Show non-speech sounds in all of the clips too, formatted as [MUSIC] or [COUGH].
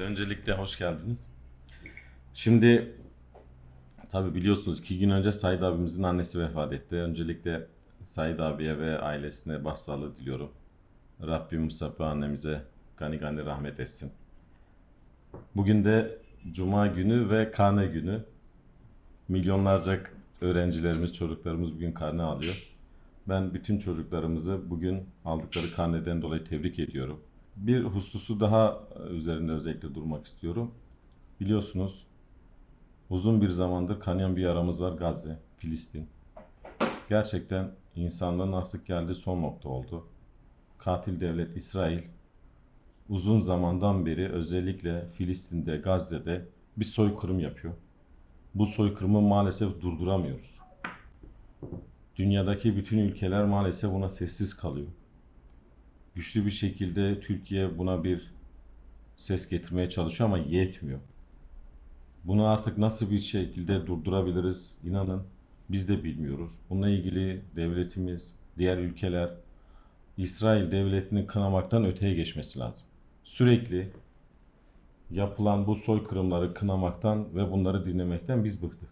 Öncelikle hoş geldiniz. Şimdi tabi biliyorsunuz iki gün önce Said abimizin annesi vefat etti. Öncelikle Said abiye ve ailesine başsağlığı diliyorum. Rabbim Mustafa annemize gani gani rahmet etsin. Bugün de Cuma günü ve karne günü. Milyonlarca öğrencilerimiz, çocuklarımız bugün karne alıyor. Ben bütün çocuklarımızı bugün aldıkları karneden dolayı tebrik ediyorum. Bir hususu daha üzerinde özellikle durmak istiyorum. Biliyorsunuz uzun bir zamandır kanayan bir yaramız var Gazze, Filistin. Gerçekten insanlığın artık geldiği son nokta oldu. Katil devlet İsrail uzun zamandan beri özellikle Filistin'de, Gazze'de bir soykırım yapıyor. Bu soykırımı maalesef durduramıyoruz. Dünyadaki bütün ülkeler maalesef buna sessiz kalıyor. Güçlü bir şekilde Türkiye buna bir ses getirmeye çalışıyor ama yetmiyor. Bunu artık nasıl bir şekilde durdurabiliriz inanın biz de bilmiyoruz. Bununla ilgili devletimiz, diğer ülkeler İsrail devletini kınamaktan öteye geçmesi lazım. Sürekli yapılan bu soykırımları kınamaktan ve bunları dinlemekten biz bıktık.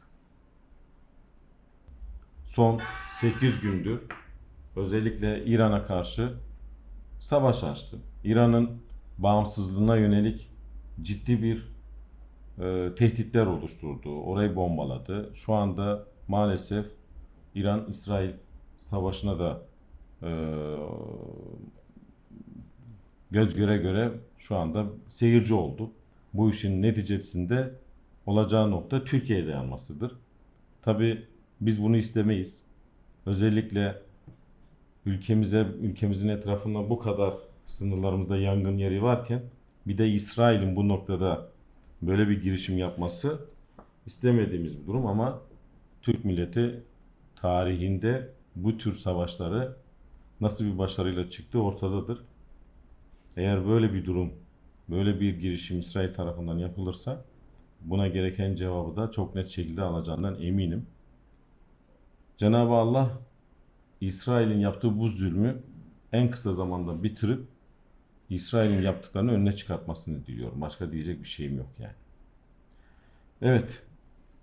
Son 8 gündür özellikle İran'a karşı savaş açtı. İran'ın bağımsızlığına yönelik ciddi bir e, tehditler oluşturdu. Orayı bombaladı. Şu anda maalesef İran-İsrail savaşına da e, göz göre göre şu anda seyirci oldu. Bu işin neticesinde olacağı nokta Türkiye'ye dayanmasıdır. Tabi biz bunu istemeyiz. Özellikle ülkemize, ülkemizin etrafında bu kadar sınırlarımızda yangın yeri varken bir de İsrail'in bu noktada böyle bir girişim yapması istemediğimiz bir durum ama Türk milleti tarihinde bu tür savaşları nasıl bir başarıyla çıktığı ortadadır. Eğer böyle bir durum, böyle bir girişim İsrail tarafından yapılırsa buna gereken cevabı da çok net şekilde alacağından eminim. Cenab-ı Allah İsrail'in yaptığı bu zulmü en kısa zamanda bitirip İsrail'in yaptıklarını önüne çıkartmasını diliyorum. Başka diyecek bir şeyim yok yani. Evet.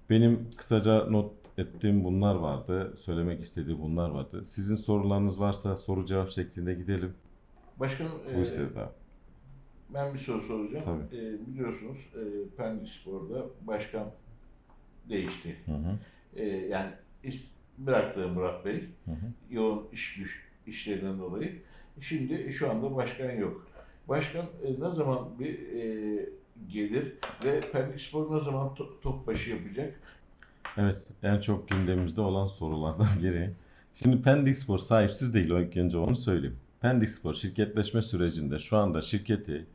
Benim kısaca not ettiğim bunlar vardı. Söylemek istediğim bunlar vardı. Sizin sorularınız varsa soru cevap şeklinde gidelim. Başkanım, Bu e, daha. ben bir soru soracağım. Tabii. E, biliyorsunuz e, Pendik Spor'da başkan değişti. Hı hı. E, yani bıraktı Murat Bey Hı hı. yoğun iş güç işlerinden dolayı. Şimdi şu anda başkan yok. Başkan e, ne zaman bir e, gelir ve Pendik Spor ne zaman to- top başı yapacak? Evet, en çok gündemimizde olan sorulardan biri. Şimdi Pendik Spor sahipsiz değil, önce onu söyleyeyim. Pendik Spor şirketleşme sürecinde şu anda şirketi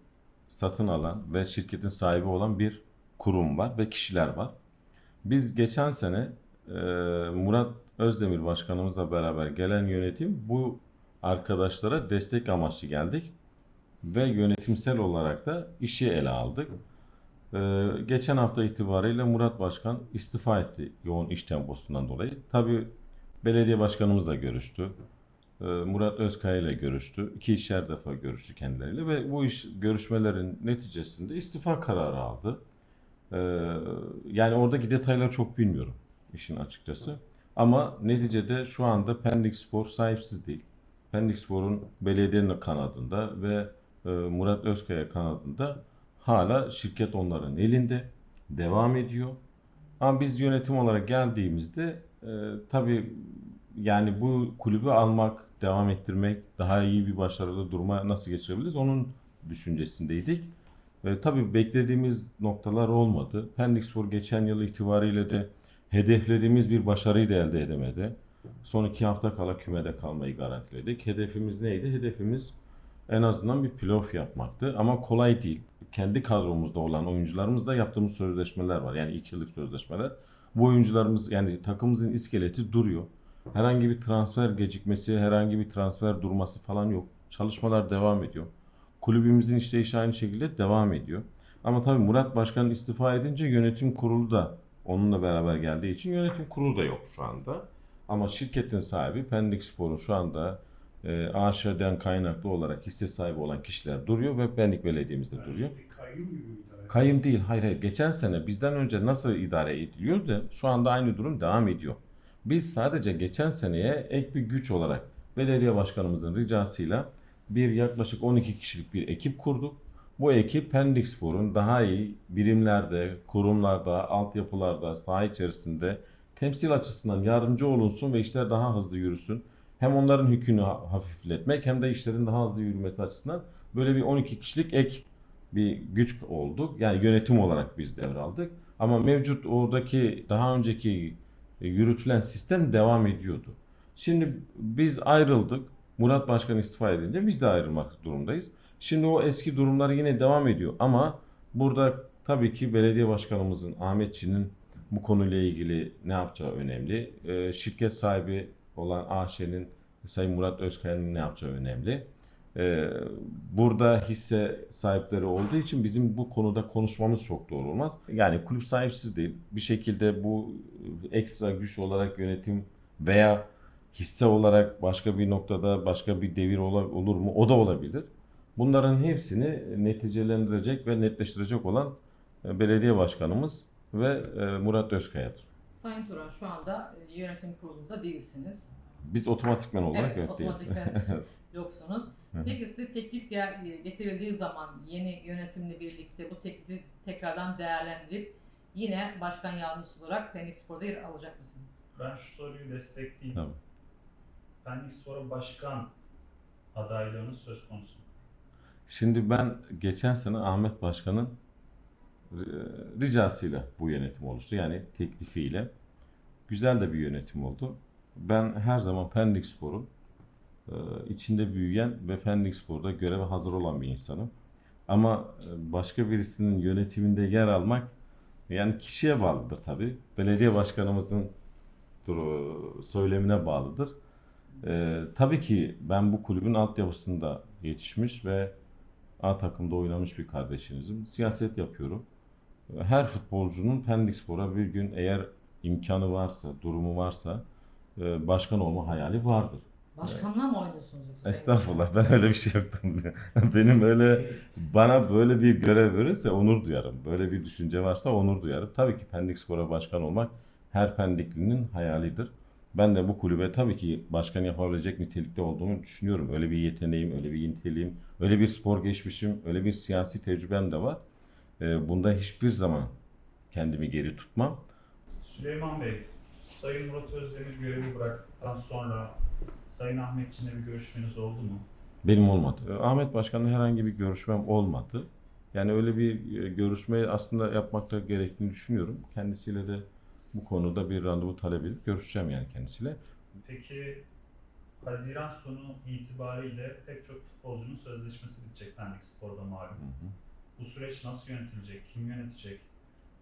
satın alan ve şirketin sahibi olan bir kurum var ve kişiler var. Biz geçen sene e, Murat Özdemir Başkanımızla beraber gelen yönetim bu arkadaşlara destek amaçlı geldik ve yönetimsel olarak da işi ele aldık. Ee, geçen hafta itibariyle Murat Başkan istifa etti yoğun iş temposundan dolayı. Tabii belediye başkanımızla görüştü. Ee, Murat Özkaya ile görüştü. İki işer defa görüştü kendileriyle ve bu iş görüşmelerin neticesinde istifa kararı aldı. Ee, yani oradaki detayları çok bilmiyorum işin açıkçası. Ama neticede şu anda Pendik Spor sahipsiz değil. Pendik Spor'un belediyenin kanadında ve e, Murat Özkaya kanadında hala şirket onların elinde devam ediyor. Ama biz yönetim olarak geldiğimizde e, tabii yani bu kulübü almak, devam ettirmek, daha iyi bir başarılı duruma nasıl geçirebiliriz onun düşüncesindeydik. E, tabii beklediğimiz noktalar olmadı. Pendikspor geçen yıl itibariyle de hedeflediğimiz bir başarıyı da elde edemedi. Son iki hafta kala kümede kalmayı garantiledik. Hedefimiz neydi? Hedefimiz en azından bir playoff yapmaktı ama kolay değil. Kendi kadromuzda olan oyuncularımızla yaptığımız sözleşmeler var. Yani iki yıllık sözleşmeler. Bu oyuncularımız yani takımımızın iskeleti duruyor. Herhangi bir transfer gecikmesi, herhangi bir transfer durması falan yok. Çalışmalar devam ediyor. Kulübümüzün işleyişi aynı şekilde devam ediyor. Ama tabii Murat Başkan istifa edince yönetim kurulu da onunla beraber geldiği için yönetim kurulu da yok şu anda. Ama şirketin sahibi Pendik Spor'un şu anda e, AŞ'den kaynaklı olarak hisse sahibi olan kişiler duruyor ve Pendik Belediye'mizde duruyor. Kayyum değil. Hayır hayır. Geçen sene bizden önce nasıl idare ediliyordu şu anda aynı durum devam ediyor. Biz sadece geçen seneye ek bir güç olarak belediye başkanımızın ricasıyla bir yaklaşık 12 kişilik bir ekip kurduk. Bu ekip Pendik Spor'un daha iyi birimlerde, kurumlarda, altyapılarda, saha içerisinde temsil açısından yardımcı olunsun ve işler daha hızlı yürüsün. Hem onların yükünü ha- hafifletmek hem de işlerin daha hızlı yürümesi açısından böyle bir 12 kişilik ek bir güç oldu. Yani yönetim olarak biz devraldık. Ama mevcut oradaki daha önceki e, yürütülen sistem devam ediyordu. Şimdi biz ayrıldık. Murat Başkan istifa edince biz de ayrılmak durumdayız. Şimdi o eski durumlar yine devam ediyor ama burada tabii ki belediye başkanımızın Ahmetçi'nin bu konuyla ilgili ne yapacağı önemli. Ee, şirket sahibi olan AŞ'nin Sayın Murat Özkaya'nın ne yapacağı önemli. Ee, burada hisse sahipleri olduğu için bizim bu konuda konuşmamız çok doğru olmaz. Yani kulüp sahipsiz değil. Bir şekilde bu ekstra güç olarak yönetim veya hisse olarak başka bir noktada başka bir devir olur mu? O da olabilir. Bunların hepsini neticelendirecek ve netleştirecek olan e, belediye başkanımız ve e, Murat Özkaya'dır. Sayın Turan şu anda e, yönetim kurulunda değilsiniz. Biz otomatikman olarak Evet, evet, değiliz. otomatikman. [LAUGHS] Yoksunuz. Peki size teklif gel- getirildiği zaman yeni yönetimle birlikte bu teklifi tekrardan değerlendirip yine başkan yardımcısı olarak Pendik Spor'da yer alacak mısınız? Ben şu soruyu destekleyeyim. Tabii. Pendik Spor'a başkan adaylığınız söz konusu. Şimdi ben geçen sene Ahmet Başkan'ın e, ricasıyla bu yönetim oluştu. Yani teklifiyle. Güzel de bir yönetim oldu. Ben her zaman Pendik Spor'un e, içinde büyüyen ve Pendik Spor'da göreve hazır olan bir insanım. Ama e, başka birisinin yönetiminde yer almak yani kişiye bağlıdır tabii. Belediye başkanımızın söylemine bağlıdır. E, tabii ki ben bu kulübün altyapısında yetişmiş ve A takımda oynamış bir kardeşinizim. Siyaset yapıyorum. Her futbolcunun Pendik Spor'a bir gün eğer imkanı varsa, durumu varsa e, başkan olma hayali vardır. Başkanlığa mı oynuyorsunuz yoksa? Estağfurullah ben öyle bir şey yaptım. [LAUGHS] Benim öyle bana böyle bir görev verirse onur duyarım. Böyle bir düşünce varsa onur duyarım. Tabii ki Pendik Spor'a başkan olmak her Pendiklinin hayalidir. Ben de bu kulübe tabii ki başkan yapabilecek nitelikte olduğumu düşünüyorum. Öyle bir yeteneğim, öyle bir niteliğim, öyle bir spor geçmişim, öyle bir siyasi tecrübem de var. Ee, Bunda hiçbir zaman kendimi geri tutmam. Süleyman Bey, Sayın Murat Özdemir görevi bıraktıktan sonra Sayın Ahmetçi'ne bir görüşmeniz oldu mu? Benim olmadı. Ee, Ahmet Başkan'la herhangi bir görüşmem olmadı. Yani öyle bir e, görüşmeyi aslında yapmakta gerektiğini düşünüyorum. Kendisiyle de bu konuda bir randevu talep edip görüşeceğim yani kendisiyle. Peki Haziran sonu itibariyle pek çok futbolcunun sözleşmesi bitecek Pendik Spor'da malum. Hı hı. Bu süreç nasıl yönetilecek, kim yönetecek?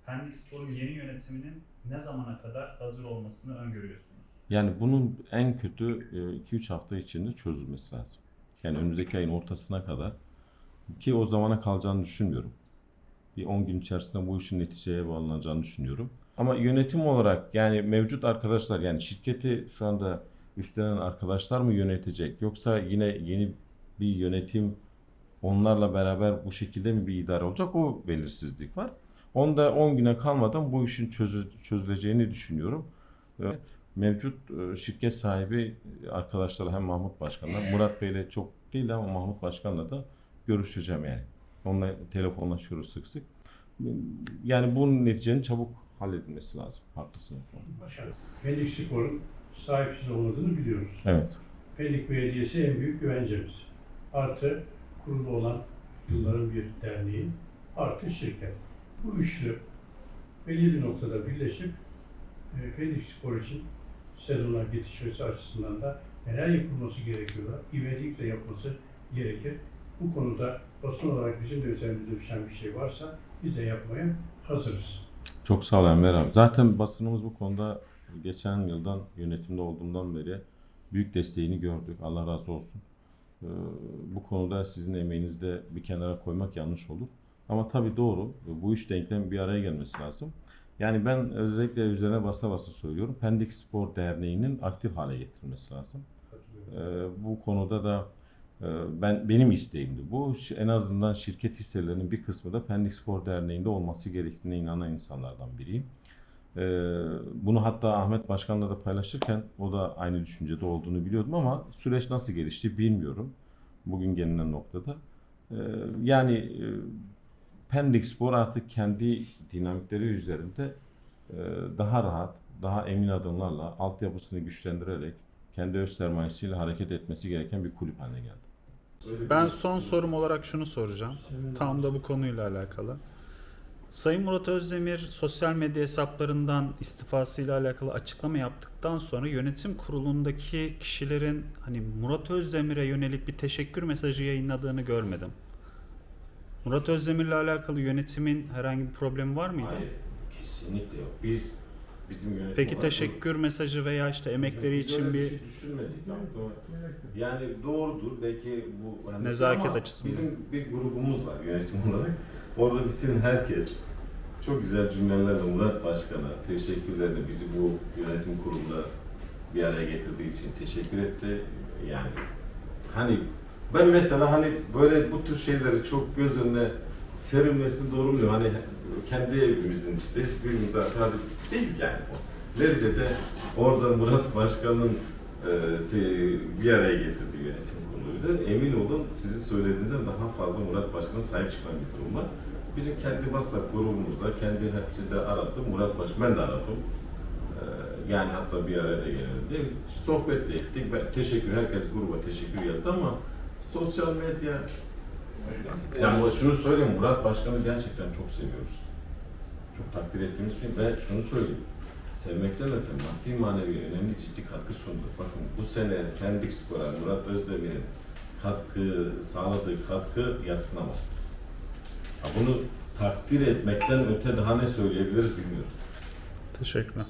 Pendik Spor'un yeni yönetiminin ne zamana kadar hazır olmasını öngörüyorsunuz? Yani bunun en kötü 2-3 hafta içinde çözülmesi lazım. Yani önümüzdeki ayın ortasına kadar ki o zamana kalacağını düşünmüyorum. Bir 10 gün içerisinde bu işin neticeye bağlanacağını düşünüyorum. Ama yönetim olarak yani mevcut arkadaşlar yani şirketi şu anda üstlenen arkadaşlar mı yönetecek yoksa yine yeni bir yönetim onlarla beraber bu şekilde mi bir idare olacak o belirsizlik var. Onda 10 güne kalmadan bu işin çözü- çözüleceğini düşünüyorum. Ve mevcut e, şirket sahibi arkadaşlar hem Mahmut Başkan'la Murat Bey'le çok değil ama Mahmut Başkan'la da görüşeceğim yani. Onunla telefonlaşıyoruz sık sık. Yani bunun neticenin çabuk halledilmesi lazım. Haklısın. Pendik Spor'un sahipsiz olmadığını biliyoruz. Evet. Pendik Belediyesi en büyük güvencemiz. Artı kurulu olan yılların bir derneği, artı şirket. Bu üçlü belli bir noktada birleşip Pendik Spor için sezonlar yetişmesi açısından da neler yapılması gerekiyorlar, ivedilikle yapması gerekir. Bu konuda basın olarak bizim de üzerimize düşen bir şey varsa biz de yapmaya hazırız. Çok sağ ol Enver abi. Zaten basınımız bu konuda geçen yıldan yönetimde olduğumdan beri büyük desteğini gördük. Allah razı olsun. Ee, bu konuda sizin emeğinizi de bir kenara koymak yanlış olur. Ama tabii doğru. Bu üç denklem bir araya gelmesi lazım. Yani ben özellikle üzerine basa basa söylüyorum. Pendik Spor Derneği'nin aktif hale getirilmesi lazım. Ee, bu konuda da Ben benim isteğimdi bu. En azından şirket hisselerinin bir kısmı da Pendik Spor Derneği'nde olması gerektiğine inanan insanlardan biriyim. Ee, Bunu hatta Ahmet Başkan'la da paylaşırken o da aynı düşüncede olduğunu biliyordum ama süreç nasıl gelişti bilmiyorum. Bugün gelinen noktada. Ee, Yani e, Pendik Spor artık kendi dinamikleri üzerinde e, daha rahat, daha emin adımlarla altyapısını güçlendirerek kendi öz sermayesiyle hareket etmesi gereken bir kulüp haline geldi. Ben son sorum olarak şunu soracağım. Tam da bu konuyla alakalı. Sayın Murat Özdemir sosyal medya hesaplarından istifasıyla alakalı açıklama yaptıktan sonra yönetim kurulundaki kişilerin hani Murat Özdemir'e yönelik bir teşekkür mesajı yayınladığını görmedim. Murat Özdemir'le alakalı yönetimin herhangi bir problemi var mıydı? Hayır, kesinlikle yok. Biz bizim yönetim Peki olarak- teşekkür mesajı veya işte emekleri Biz için öyle bir şey düşünmedik. Aklıma- Yani doğrudur belki bu hani Nezaket ama açısından. Bizim bir grubumuz var yönetim olarak. Orada bütün herkes çok güzel cümlelerle Murat Başkan'a teşekkürlerini bizi bu yönetim kurulunda bir araya getirdiği için teşekkür etti. Yani hani ben mesela hani böyle bu tür şeyleri çok göz önüne serilmesini doğru buluyorum. Hani kendi evimizin içindeyiz. Birbirimize hakaret değil yani o. Neticede orada Murat Başkan'ın e, se- bir araya getirdiği yönetim kuruluydu. Emin olun sizin söylediğinizden daha fazla Murat Başkan'a sahip çıkan bir durum var. Bizim kendi WhatsApp grubumuzda, kendi hepsinde aradım. Murat Başkan, ben de aradım. E, yani hatta bir araya geldi. Sohbet de ettik. Ben teşekkür, herkes gruba teşekkür yazdı ama sosyal medya yani şunu söyleyeyim, Murat Başkan'ı gerçekten çok seviyoruz. Çok takdir ettiğimiz şey ve şunu söyleyeyim. Sevmekten öte maddi manevi önemli ciddi katkı sundu. Bakın bu sene Pendik Spor'a Murat Özdemir'in katkı, sağladığı katkı yatsınamaz. Ha, Bunu takdir etmekten öte daha ne söyleyebiliriz bilmiyorum. teşekkürler.